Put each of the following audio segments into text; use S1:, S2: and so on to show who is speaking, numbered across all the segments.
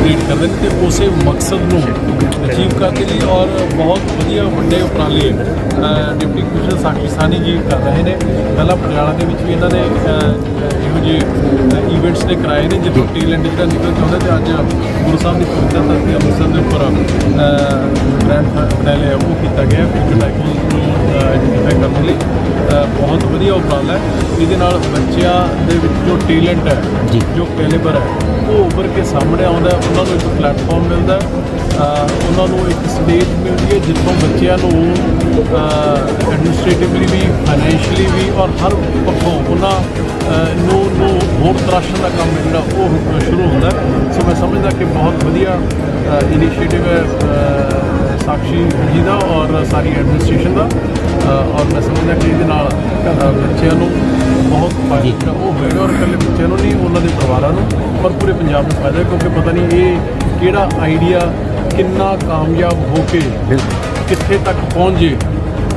S1: Lead ਕਰਦੇ ਨੇ ਤੇ ਉਸੇ ਮਕਸਦ ਨੂੰ ਅਚੀਵ ਕਰਨ ਲਈ ਔਰ ਬਹੁਤ ਵਧੀਆ ਵੱਡੇ ਉਪਰਾਲੇ ਡਿਪਟੀ ਕਮਿਸ਼ਨਰ ਸਾਖੀ ਸਾਨੀ ਜੀ ਕਰ ਰਹੇ ਨੇ ਪਹਿਲਾਂ ਪਟਿਆਲਾ ਦੇ ਵਿੱਚ ਵੀ ਇਹਨਾਂ ਨੇ ਇਹੋ ਜਿਹੇ ਇਵੈਂਟਸ ਨੇ ਕਰਾਏ ਨੇ ਜਿੱਥੋਂ ਟੈਲੈਂਟ ਜਿਹੜਾ ਨਿਕਲ ਆਉਂਦਾ ਤੇ ਅੱਜ ਗੁਰੂ ਸਾਹਿਬ ਦੀ ਪਵਿੱਤਰ ਧਰਤੀ ਅੰਮ੍ਰਿਤਸਰ ਦੇ ਉੱਪਰ ਗ੍ਰੈਂਡ ਫਾਈਨਲ ਉਹ ਕੀਤਾ ਗਿਆ ਫਿਊਚਰ ਟਾਈਕਨ ਨੂੰ ਆਈਡੈਂਟੀਫਾਈ ਕਰਨ ਲਈ ਬਹੁਤ ਵਧੀਆ ਉਪਰਾਲਾ ਹੈ ਇਹਦੇ ਨਾਲ ਬੱਚਿਆਂ ਦੇ ਵਿੱਚ ਜੋ ਟੈਲੈਂਟ ਹੈ
S2: ਜੀ।
S1: ਕੈਲੀਬਰ ਹੈ ਉਹ ਉੱਭਰ ਕੇ ਸਾਹਮਣੇ ਆਉਂਦਾ ਉਹਨਾਂ ਨੂੰ ਇੱਕ ਪਲੇਟਫਾਰਮ ਮਿਲਦਾ ਉਹਨਾਂ ਨੂੰ ਇੱਕ ਸਟੇਜ ਮਿਲਦੀ ਹੈ ਜਿੱਥੋਂ ਬੱਚਿਆਂ ਨੂੰ ਐਡਮਿਨਿਸਟ੍ਰੇਟਿਵਲੀ ਵੀ ਫਾਈਨੈਂਸ਼ੀਅਲੀ ਵੀ ਔਰ ਹਰ ਪੱਖੋਂ ਉਹਨਾਂ ਨੂੰ ਨੂੰ ਹੋਰ ਤਰਾਸ਼ਣ ਦਾ ਕੰਮ ਜਿਹੜਾ ਉਹ ਸ਼ੁਰੂ ਹੁੰਦਾ। ਸੋ ਮੈਂ ਸਮਝਦਾ ਕਿ ਬਹੁਤ ਵਧੀਆ ਇਨੀਸ਼ੀਏਟਿਵ ਹੈ ਸਾਕਸ਼ੀ ਜੀ ਦਾ ਔਰ ਸਾਰੀ ਐਡਮਿਨਿਸਟ੍ਰੇਸ਼ਨ ਦਾ। ਔਰ ਮੈਂ ਸਮਝਦਾ ਕਿ ਇਹਦੇ ਨਾਲ ਬੱਚਿਆਂ ਨੂੰ ਬਹੁਤ ਫਾਇਦਾ ਉਹ ਹੋਏਗਾ ਔਰ ਇਕੱਲੇ ਬੱਚਿਆਂ ਨੂੰ ਨਹੀਂ ਉਹਨਾਂ ਦੇ ਪਰਿਵਾਰਾਂ ਨੂੰ ਪਰ ਪੂਰੇ ਪੰਜਾਬ ਨੂੰ ਫਾਇਦਾ ਕਿਉਂਕਿ ਪਤਾ ਨਹੀਂ ਇਹ ਕਿਹੜਾ ਆਈਡੀਆ ਕਿੰਨਾ ਕਾਮਯਾਬ ਹੋ ਕੇ ਕਿੱਥੇ ਤੱਕ ਪਹੁੰਚ ਜੇ।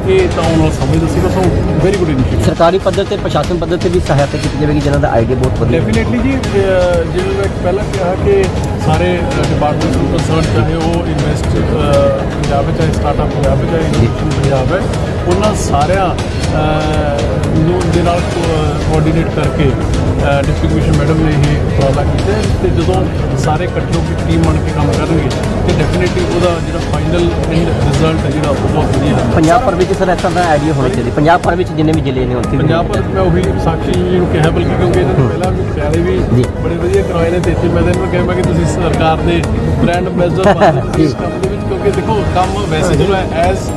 S1: ਇਹ ਤਾਂ ਉਹਨਾਂ ਨੂੰ ਸਮਝ ਦੱਸੇਗਾ ਸੋ ਵੈਰੀ ਗੁੱਡ ਇਨੀਸ਼ੀਏਟਿਵ
S2: ਸਰਕਾਰੀ ਪੱਧਰ ਤੇ ਪ੍ਰਸ਼ਾਸਨ ਪੱਧਰ ਤੇ ਵੀ ਸਹਾਇਤਾ ਕੀਤੀ ਜਾਵੇਗੀ ਜਿਨ੍ਹਾਂ ਦਾ ਆਈਡੀਆ ਬਹੁਤ ਵਧੀਆ ਹੈ।
S1: ਡੈਫੀਨੇਟਲੀ ਜੀ ਜਿਵੇਂ ਮੈਂ ਪਹਿਲਾਂ ਕਿਹਾ ਕਿ ਸਾਰੇ ਡਿਪਾਰਟਮੈਂਟਸ ਨੂੰ ਕੰਸਰਨ ਚਾਹੇ ਉਹ ਇਨਵੈਸਟ ਪੰਜਾਬ ਵਿੱਚ ਚਾਹੇ ਸਟਾਰਟਅਪ ਪੰਜਾਬ ਵਿੱਚ ਚਾਹੇ ਇਨੋਵੇਸ਼ਨ ਪੰਜਾਬ ਹੈ ਉਹਨਾਂ ਸਾਰਿਆਂ ਨੂੰ ਦੇ ਨਾਲ ਕੋਆਰਡੀਨੇਟ ਕਰਕੇ ਡਿਪਟੀ ਕਮਿਸ਼ਨਰ ਮੈਡਮ ਨੇ ਇਹ ਉਪਰਾਲਾ ਕੀਤਾ ਹੈ ਤੇ ਜਦੋਂ ਸਾਰੇ ਇਕੱਠੇ ਹੋ ਕੇ ਟੀਮ ਬਣ ਕੇ ਕੰਮ ਕਰਨਗੇ ਤੇ ਡੈਫੀਨੇਟਲੀ ਉਹਦਾ ਜਿਹੜਾ ਫਾਈਨਲ ਐਂਡ ਰਿਜ਼ਲਟ ਜਿਹੜਾ ਉਹ ਬਹੁਤ ਵਧੀਆ ਹੈ।
S2: ਪੰਜਾਬ ਭਰ ਵਿੱਚ ਸਰ ਇਸ ਤਰ੍ਹਾਂ ਦਾ ਆਈਡੀਆ ਹੋਣਾ ਚਾਹੀਦਾ। ਪੰਜਾਬ ਭਰ ਵਿੱਚ ਜਿੰਨੇ ਵੀ ਜ਼ਿਲ੍ਹੇ ਨੇ ਉੱਥੇ ਵੀ
S1: ਪੰਜਾਬ ਭਰ 'ਚ ਮੈਂ ਉਹੀ ਸਾਖੀ ਜੀ ਨੂੰ ਕਿਹਾ ਬਲਕਿ ਕਿਉਂਕਿ ਇਹਨਾਂ ਨੇ ਪਹਿਲਾਂ ਵੀ ਪਟਿਆਲੇ ਵੀ। ਬੜੇ ਵਧੀਆ ਕਰਵਾਏ ਨੇ ਤੇ ਇੱਥੇ ਮੈਂ ਤਾਂ ਇਹਨਾਂ ਨੂੰ ਕਿਹਾ ਮੈਂ ਕਿ ਤੁਸੀਂ ਸਰਕਾਰ ਦੇ ਬ੍ਰਾਂਡ ਐਂਬੈਸਡਰ ਬਣ ਜਾਓ। ਤੁਸੀਂ ਇਸ ਕੰਮ ਦੇ ਵਿੱਚ ਕਿਉਂਕਿ ਦੇਖੋ ਕੰਮ ਵੈਸੇ ਜਦੋਂ ਐਜ਼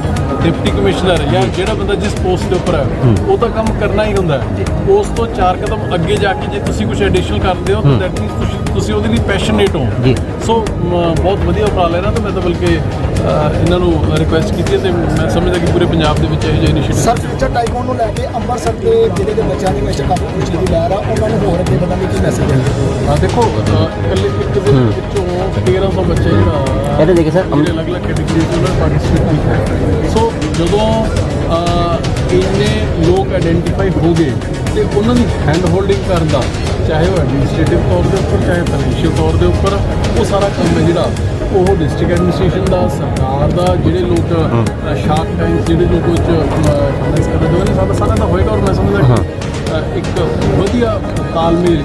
S1: ਡਿਪਟੀ ਕਮਿਸ਼ਨਰ ਜਾਂ ਜਿਹੜਾ ਬੰਦਾ ਜਿਸ ਪੋਸਟ ਦੇ ਉੱਪਰ ਹੈ ਉਹ ਤਾਂ ਕੰਮ ਕਰਨਾ ਹੀ ਹੁੰਦਾ ਹੈ। ਉਸ ਤੋਂ ਚਾਰ ਕਦਮ ਅੱਗੇ ਜਾ ਕੇ ਜੇ ਤੁਸੀਂ ਕੁਝ ਐਡੀਸ਼ਨਲ ਕਰਦੇ ਹੋ ਤਾਂ ਦੈਟ ਮੀਨਸ ਤੁਸੀਂ ਉਹਦੇ ਲਈ ਪੈਸ਼ਨੇਟ ਹੋ। ਸੋ ਬਹੁਤ ਵਧੀਆ ਉਪਰਾਲਾ ਹੈ ਨਾ ਤਾਂ ਮੈਂ ਤਾਂ ਬਲਕਿ ਇਹਨਾਂ ਨੂੰ ਰਿਕੁਐਸਟ ਕੀਤੀ ਹੈ ਤੇ ਮੈਂ ਸਮਝਦਾ ਕਿ ਪੂਰੇ ਪੰਜਾਬ ਦੇ ਵਿੱਚ ਇਹ ਜਿਹਾ ਇਨੀਸ਼ੀਏਟਿਵ
S3: ਸਰ ਫਿਊਚਰ ਟਾਈਕਨ ਨੂੰ ਲੈ ਕੇ ਅੰਮ੍ਰਿਤਸਰ ਦੇ ਜ਼ਿਲ੍ਹੇ ਦੇ ਬੱਚਿਆਂ ਦੇ ਵਿੱਚ ਕਾਫੀ ਖੁਸ਼ੀ ਦੀ ਲਹਿਰ ਆ ਉਹਨਾਂ ਨੂੰ ਹੋਰ ਅੱਗੇ ਵਧਣ ਲਈ ਕੀ ਮੈਸੇਜ
S1: ਹਾਂ? ਦੇਖੋ ਇਕੱਲੇ ਇੱਕ ਦੇ ਵਿੱਚੋਂ 1300 ਬੱਚੇ ਜਿਹੜਾ
S2: ਇਹ ਤਾਂ ਦੇਖੋ ਸਰ, ਅਮ-
S1: ਜਿਹੜੇ ਅਲੱਗ-ਅਲੱਗ ਕੈਟਾਗਰੀ ਚ ਉਹਨਾਂ ਪਾਰਟਿਸਿਪੇਟ ਕੀਤਾ ਸੋ ਜਦੋਂ ਅ, ਇੰਨੇ ਲੋਕ ਆਇਡੈਂਟੀਫਾਈ ਹੋ ਗਏ ਤੇ ਉਹਨਾਂ ਦੀ ਹੈਂਡ ਹੋਲਡਿੰਗ ਕਰਨ ਦਾ ਚਾਹੇ ਉਹ ਐਡਮਿਨਿਸਟ੍ਰੇਟਿਵ ਤੌਰ ਦੇ ਉੱਪਰ ਚਾਹੇ ਫਾਈਨੈਂਸ਼ੀਅਲ ਤੌਰ ਦੇ ਉੱਪਰ ਉਹ ਸਾਰਾ ਕੰਮ ਹੈ ਜਿਹੜਾ ਉਹ ਡਿਸਟ੍ਰਿਕਟ ਐਡਮਿਨਿਸਟ੍ਰੇਸ਼ਨ ਦਾ ਸਰਕਾਰ ਦਾ ਜਿਹੜੇ ਲੋਕ ਸ਼ਾਰਕ ਟਾਈਮ ਜਿਹੜੇ ਲੋਕ ਉਹ ਚ ਫਾਈਨੈਂਸ ਕਰਦੇ ਨੇ ਸਾਡਾ ਸਾਰਾ ਦਾ ਹੋਏਗਾ ਔਰ ਮੈਂ ਸਮਝਦਾ ਕਿ ਇੱਕ ਵਧੀਆ ਤਾਲਮੇਲ